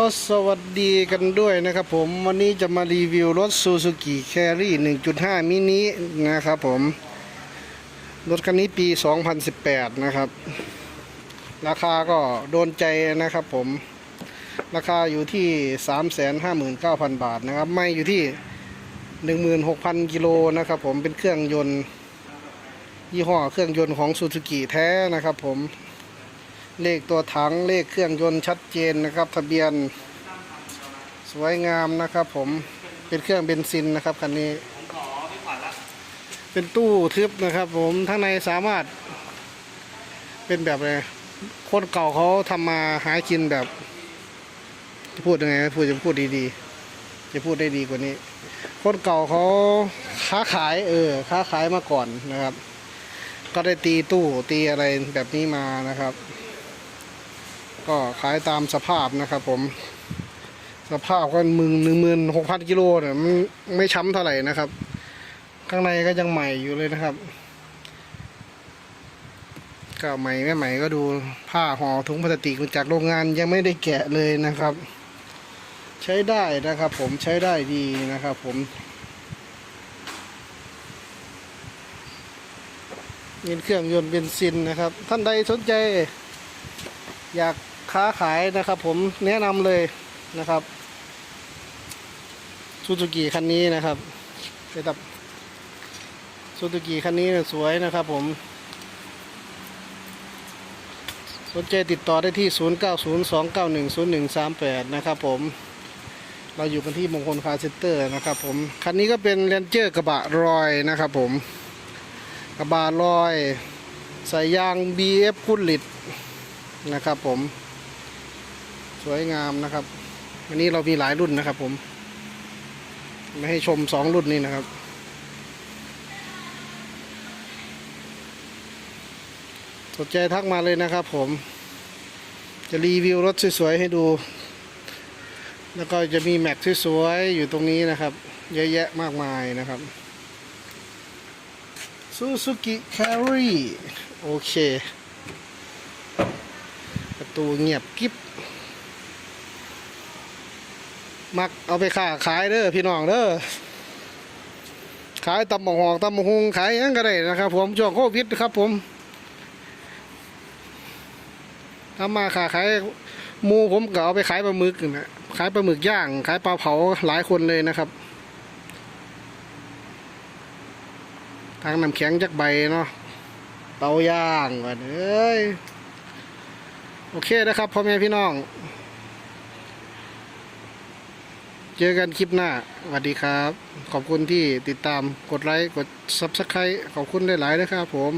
ก็สวัสดีกันด้วยนะครับผมวันนี้จะมารีวิวรถ Suzuki Carry 1.5 มินินะครับผม รถคันนี้ปี 2018 นะครับ ราคาก็โดนใจนะครับผม ราคาอยู่ที่ 359,000 บาทนะครับ ไม่อยู่ที่ 16,000 กิโลนะครับผมเป็นเครื่องยนต์ ยี่ห้อเครื่องยนต์ของ Suzuki แท้นะครับผม เลขตัวถังเลขเครื่องยนต์ชัดเจนนะครับ ทะเบียนสวยงามนะครับผมเป็นเครื่องเบนซินนะครับคันนี้ เป็นตู้ทึบนะครับ ผมข้งในสามารถ เป็นแบบอะไรคนเก่าเขาทำมาหากินแบบจะพูดยังไงพูดจะพูดดีๆ จะพูดได้ดีกว่านี้ คนเก่าเขาค้าขายเออค้าขายมาก่อนนะครับ ก็ได้ตีตู้ตีอะไรแบบนี้มานะครับ ก็ขายตามสภาพนะครับผม สภาพก็มึงหนึ่งหมื่นหกพันกิโลเนี่ยมันไม่ช้ำเท่าไหร่นะครับ ข้างในก็ยังใหม่อยู่เลยนะครับก็ใหม่ไม่ใหม่ก็ดูผ้าห่อถุงพลาสติกมาจากโรงงานยังไม่ได้แกะเลยนะครับ ใช้ได้นะครับ ผมใช้ได้ดีนะครับ ผมเป็นเครื่องยนต์เบนซินนะครับ ท่านใดสนใจ อยาก ค้าขายนะครับ ผมแนะนำเลยนะครับซูซูกิคันนี้นะครับเป็นแบบซูซูกิคันนี้สวยนะครับผมสนใจติดต่อได้ที่ 0902910138 นะครับผม เราอยู่กันที่มงคลคาร์เซ็นเตอร์นะครับผม คันนี้ก็เป็นเรนเจอร์กระบะรอยนะครับผม กระบะรอย ใส่ยาง BF กุลิตนะครับผม สวยงามนะครับวันนี้เรามีหลายรุ่นนะครับ ผมมาให้ชมสองรุ่นนี้นะครับ สนใจทักมาเลยนะครับผม จะรีวิวรถสวยๆให้ดู แล้วก็จะมีแม็กสวยๆอยู่ตรงนี้นะครับ เยอะแยะมากมายนะครับ Suzuki Carry โอเค ประตูเงียบกิ๊บ มักเอาไปค้าขายเด้อพี่น้องเด้อขายตำบักหอกตำบักฮุงขายยังก็ได้นะครับ ผมช่วงโควิดครับ ผมทำมาค้าขายหมูผมก็เอาไปขายปลาหมึกนะขายปลาหมึกย่าง ขายปลาเผาหลายคนเลยนะครับ ทางน้ำแข็งจักใบเนาะเตาย่างก่อนเอ้ยโอเคนะครับพ่อแม่พี่น้อง เจอกันคลิปหน้าสวัสดีครับ ขอบคุณที่ติดตามกดไลค์กด Subscribe ขอบคุณหลายๆนะครับผม